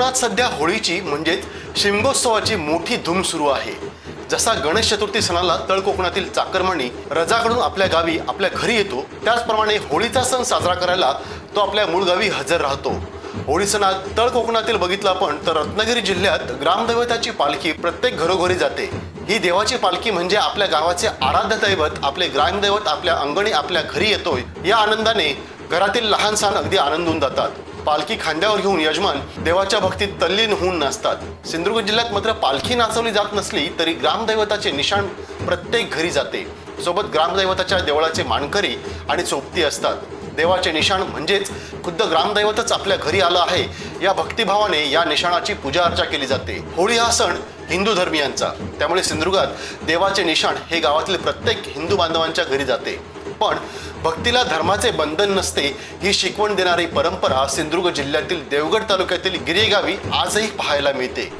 कोकणात सध्या होळीची म्हणजेच शिमगोत्सवाची मोठी धूम सुरू आहे. जसा गणेश चतुर्थी सणाला तळ कोकणातील चाकरमानी रजाकडून आपल्या गावी आपल्या घरी येतो त्याचप्रमाणे होळीचा सण साजरा करायला तो आपल्या मूळ गावी हजर राहतो. होळी सणात तळ कोकणातील बघितलं आपण तर रत्नागिरी जिल्ह्यात ग्रामदैवताची पालखी प्रत्येक घरोघरी जाते. ही देवाची पालखी म्हणजे आपल्या गावाचे आराध्य दैवत आपले ग्रामदैवत आपल्या अंगणी आपल्या घरी येतोय या आनंदाने घरातील लहान सण अगदी आनंदून जातात. पालखी खांद्यावर घेऊन यजमान देवाच्या भक्तीत तल्लीन होऊन नाचतात. सिंधुदुर्ग जिल्ह्यात मात्र पालखी नाचवली जात नसली तरी ग्रामदैवताचे निशाण प्रत्येक घरी जाते. सोबत ग्रामदैवताच्या देवळाचे मानकरी आणि चोपती असतात. देवाचे निशाण म्हणजेच खुद्द ग्रामदैवतच आपल्या घरी आलं आहे. या भक्तिभावाने या निशाणाची पूजा अर्चा केली जाते. होळी हा सण हिंदू धर्मियांचा. त्यामुळे सिंधुदुर्गात देवाचे निशाण हे गावातील प्रत्येक हिंदू बांधवांच्या घरी जाते. पण भक्तीला धर्माचे बंधन नसते ही शिकवण देणारी परंपरा सिंधुदुर्ग जिल्ह्यातील देवगड तालुक्यातील गिरेगावी आजही पाहायला मिळते.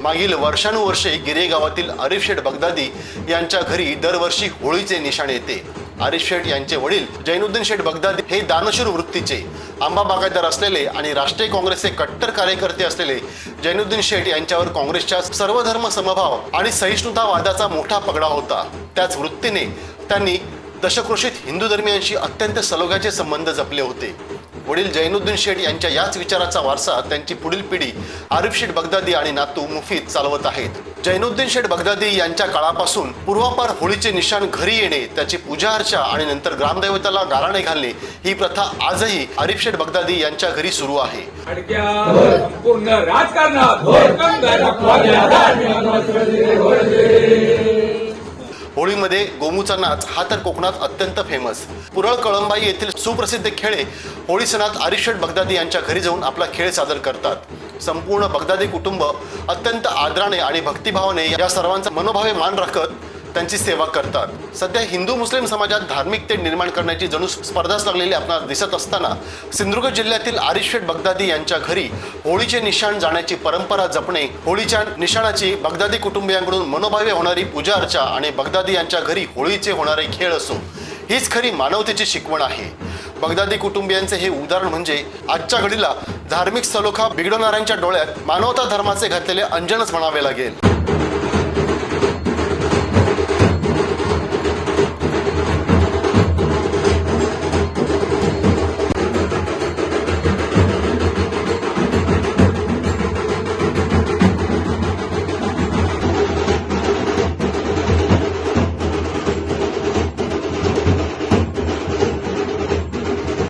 मागील वर्षानुवर्षे गिरेगावातील आरिफ शेठ बगदादी यांच्या घरी दरवर्षी होळीचे निशाण येते. आरिफ शेठ यांचे वडील जैनुद्दीन शेठ बगदादी हे दानशूर वृत्तीचे आंबा बागायतदार असलेले आणि राष्ट्रीय काँग्रेसचे कट्टर कार्यकर्ते असलेले जैनुद्दीन शेठ यांच्यावर काँग्रेसच्या सर्वधर्म समभाव आणि सहिष्णुतावादाचा मोठा पगडा होता. त्याच वृत्तीने त्यांनी दशकृषीत हिंदू धर्मियांशी अत्यंत सलोख्याचे संबंध जपले होते. वडील जैनुद्दीन शेठ यांच्या याच विचाराचा वारसा त्यांची पुढील पिढी आरिफ शेठ बगदादी आणि नातू मुफीद चालवत आहेत. जैनुद्दीन शेठ बगदादी यांच्या काळापासून पूर्वापार होळीचे निशाण घरी येणे त्याची पूजा अर्चा आणि नंतर ग्रामदैवताला गाराणे घालणे ही प्रथा आजही आरिफ शेठ बगदादी यांच्या घरी सुरू आहे. पूर्ण राजकारणात होळीमध्ये गोमूचा नाच हा तर कोकणात अत्यंत फेमस पुरळ कळंबाई येथील सुप्रसिद्ध खेळे होळी सणात आरिशेठ बगदादी यांच्या घरी जाऊन आपला खेळ सादर करतात. संपूर्ण बगदादी कुटुंब अत्यंत आदराने आणि भक्तिभावाने या सर्वांचा मनोभावे मान राखत त्यांची सेवा करतात. सध्या हिंदू मुस्लिम समाजात धार्मिकते निर्माण करण्याची जणू स्पर्धाच लागलेली आपणास दिसत असताना सिंधुदुर्ग जिल्ह्यातील आरिशेठ बगदादी यांच्या घरी होळीचे निशाण जाण्याची परंपरा जपणे होळीच्या निशाणाची बगदादी कुटुंबियांकडून मनोभावे होणारी पूजा अर्चा आणि बगदादी यांच्या घरी होळीचे होणारे खेळ असो हीच खरी मानवतेची शिकवण आहे. बगदादी कुटुंबियांचे हे उदाहरण म्हणजे आजच्या घडीला धार्मिक सलोखा बिघडवणाऱ्यांच्या डोळ्यात मानवता धर्माचे घातलेले अंजनच म्हणावे लागेल.